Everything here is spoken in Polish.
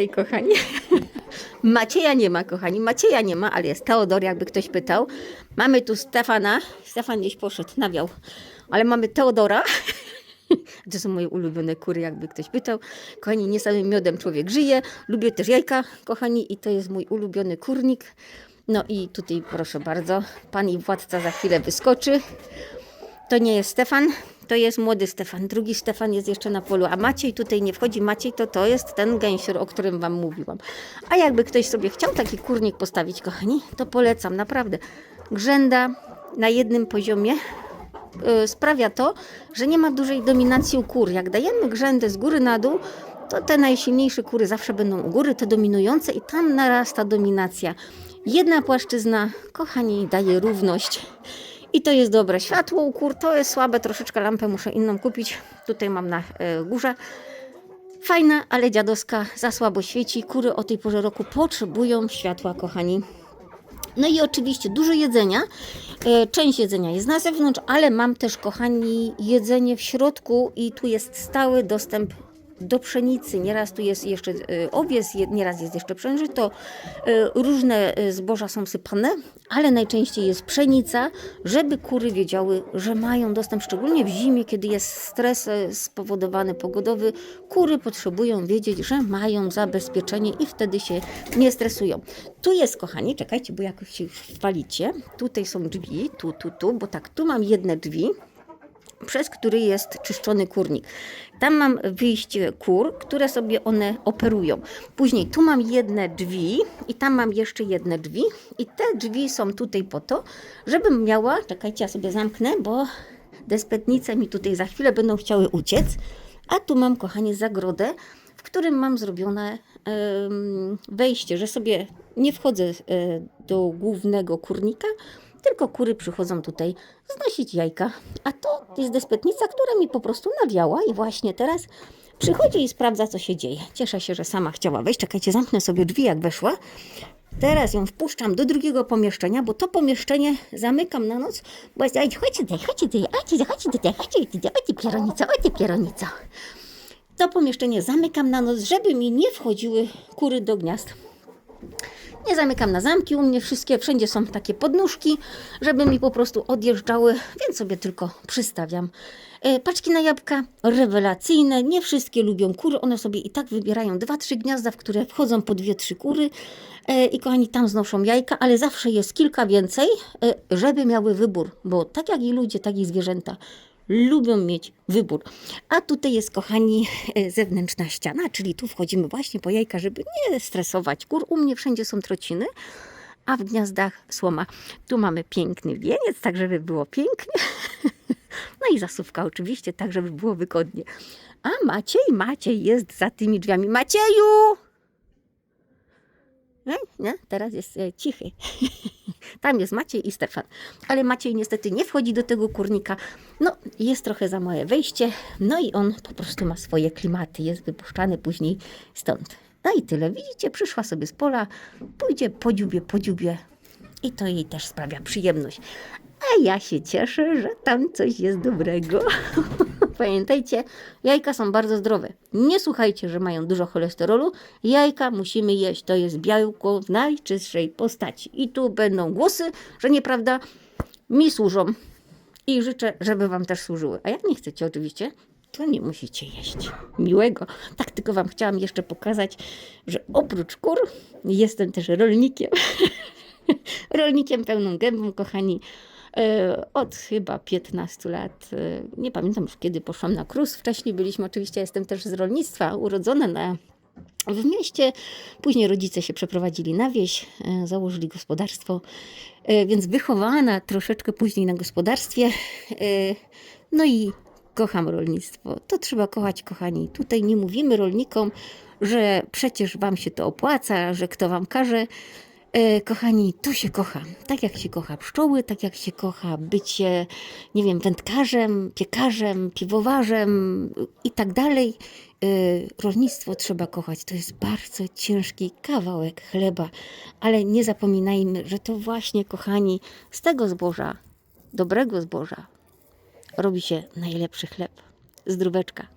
Hej, kochani. Macieja nie ma, kochani. Macieja nie ma, ale jest Teodor, jakby ktoś pytał. Mamy tu Stefana. Stefan gdzieś poszedł, nawiał. Ale mamy Teodora. To są moje ulubione kury, jakby ktoś pytał. Kochani, nie samym miodem człowiek żyje. Lubię też jajka, kochani, i to jest mój ulubiony kurnik. No i tutaj, proszę bardzo, pan i władca za chwilę wyskoczy. To nie jest Stefan, to jest młody Stefan. Drugi Stefan jest jeszcze na polu, a Maciej tutaj nie wchodzi. Maciej to to jest ten gęsior, o którym wam mówiłam. A jakby ktoś sobie chciał taki kurnik postawić, kochani, to polecam, naprawdę. Grzęda na jednym poziomie y, sprawia to, że nie ma dużej dominacji u kur. Jak dajemy grzędę z góry na dół, to te najsilniejsze kury zawsze będą u góry, te dominujące i tam narasta dominacja. Jedna płaszczyzna, kochani, daje równość. I to jest dobre. Światło u kur to jest słabe, troszeczkę lampę muszę inną kupić. Tutaj mam na e, górze. Fajna, ale dziadowska, za słabo świeci. Kury o tej porze roku potrzebują światła, kochani. No i oczywiście dużo jedzenia. E, Część jedzenia jest na zewnątrz, ale mam też, kochani, jedzenie w środku i tu jest stały dostęp do pszenicy. Nieraz tu jest jeszcze e, owies, nieraz jest jeszcze przężyto. E, Różne e, zboża są sypane, ale najczęściej jest pszenica, żeby kury wiedziały, że mają dostęp, szczególnie w zimie, kiedy jest stres spowodowany pogodowy. Kury potrzebują wiedzieć, że mają zabezpieczenie i wtedy się nie stresują. Tu jest, kochani, czekajcie, bo jakoś się wpalicie. Tutaj są drzwi, tu, tu, tu, bo tak, tu mam jedne drzwi przez który jest czyszczony kurnik. Tam mam wyjście kur, które sobie one operują. Później tu mam jedne drzwi i tam mam jeszcze jedne drzwi i te drzwi są tutaj po to, żebym miała, czekajcie, ja sobie zamknę, bo despetnice mi tutaj za chwilę będą chciały uciec, a tu mam, kochanie, zagrodę, w którym mam zrobione wejście, że sobie nie wchodzę e, do głównego kurnika, tylko kury przychodzą tutaj znosić jajka. A to jest despetnica, która mi po prostu nawiała i właśnie teraz przychodzi i sprawdza, co się dzieje. Cieszę się, że sama chciała wejść. Czekajcie, zamknę sobie drzwi, jak weszła. Teraz ją wpuszczam do drugiego pomieszczenia, bo to pomieszczenie zamykam na noc, bo jest, "Ej, chodź tutaj, chodź tutaj, chodź, chodź tutaj, chodź tutaj, chodź ty pieronica, chodź ty pieronica. To pomieszczenie zamykam na noc, żeby mi nie wchodziły kury do gniazd. Nie zamykam na zamki, u mnie wszystkie, wszędzie są takie podnóżki, żeby mi po prostu odjeżdżały, więc sobie tylko przystawiam. E, Paczki na jabłka rewelacyjne, nie wszystkie lubią kury, one sobie i tak wybierają dwa, trzy gniazda, w które wchodzą po dwie, trzy kury e, i kochani tam znoszą jajka, ale zawsze jest kilka więcej, e, żeby miały wybór, bo tak jak i ludzie, tak i zwierzęta lubią mieć wybór. A tutaj jest, kochani, zewnętrzna ściana, czyli tu wchodzimy właśnie po jajka, żeby nie stresować kur. U mnie wszędzie są trociny, a w gniazdach słoma. Tu mamy piękny wieniec, tak żeby było pięknie. No i zasuwka oczywiście, tak żeby było wygodnie. A Maciej, Maciej jest za tymi drzwiami. Macieju! Nie, nie, teraz jest e, cichy. Tam jest Maciej i Stefan. Ale Maciej niestety nie wchodzi do tego kurnika. No, jest trochę za małe wejście. No i on po prostu ma swoje klimaty. Jest wypuszczany później stąd. No i tyle. Widzicie, przyszła sobie z pola, pójdzie po dziubie, po dziubie. I to jej też sprawia przyjemność. A ja się cieszę, że tam coś jest dobrego. Pamiętajcie, jajka są bardzo zdrowe. Nie słuchajcie, że mają dużo cholesterolu. Jajka musimy jeść. To jest białko w najczystszej postaci. I tu będą głosy, że nieprawda, mi służą. I życzę, żeby Wam też służyły. A jak nie chcecie oczywiście, to nie musicie jeść. Miłego. Tak tylko Wam chciałam jeszcze pokazać, że oprócz kur jestem też rolnikiem. rolnikiem pełną gębą, kochani. E, Od chyba 15 lat, e, nie pamiętam już kiedy poszłam na krus. Wcześniej byliśmy, oczywiście jestem też z rolnictwa, urodzona na, w mieście. Później rodzice się przeprowadzili na wieś, e, założyli gospodarstwo, więc wychowana troszeczkę później na gospodarstwie. No i kocham rolnictwo. To trzeba kochać, kochani. Tutaj nie mówimy rolnikom, że przecież wam się to opłaca, że kto wam każe. E, kochani, to się kocha. Tak jak się kocha pszczoły, tak jak się kocha bycie, nie wiem, wędkarzem, piekarzem, piwowarzem i tak dalej. E, rolnictwo trzeba kochać. To jest bardzo ciężki kawałek chleba, ale nie zapominajmy, że to właśnie, kochani, z tego zboża, dobrego zboża, robi się najlepszy chleb. Zdróweczka.